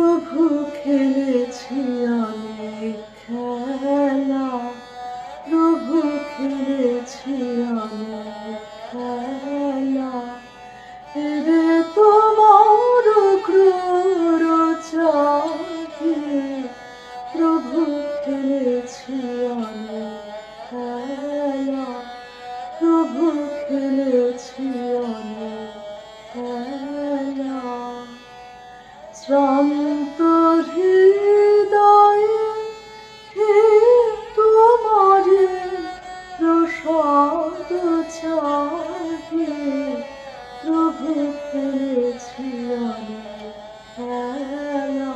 প্রভু খেলেছি অনেক শ্রান্ত হৃদয়ে হে তোমারে প্রসাদ চাহে। প্রভু খেলেছি অনেক খেলা।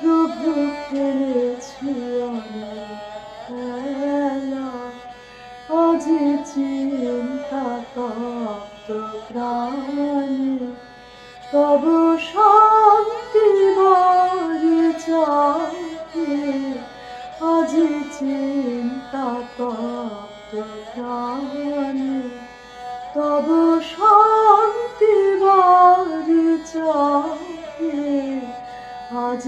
প্রভু খেলেছি অনেক খেলা। আজ চিন্তা তপ্ত প্রাণে। তব শান্তি বাড়ি চাহে আজ চিন্তা তব শান্তি বাড়ি চাহে আজ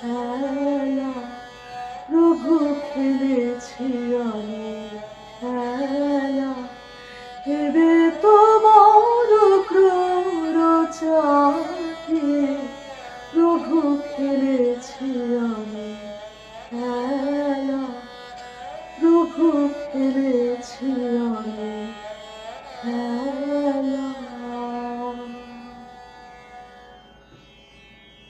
খেলা প্রভু খেলেছি আমি। হেবে তোমার ক্রোরচাকে প্রভু খেলেছি আমি। খেলা খেলেছি আমি।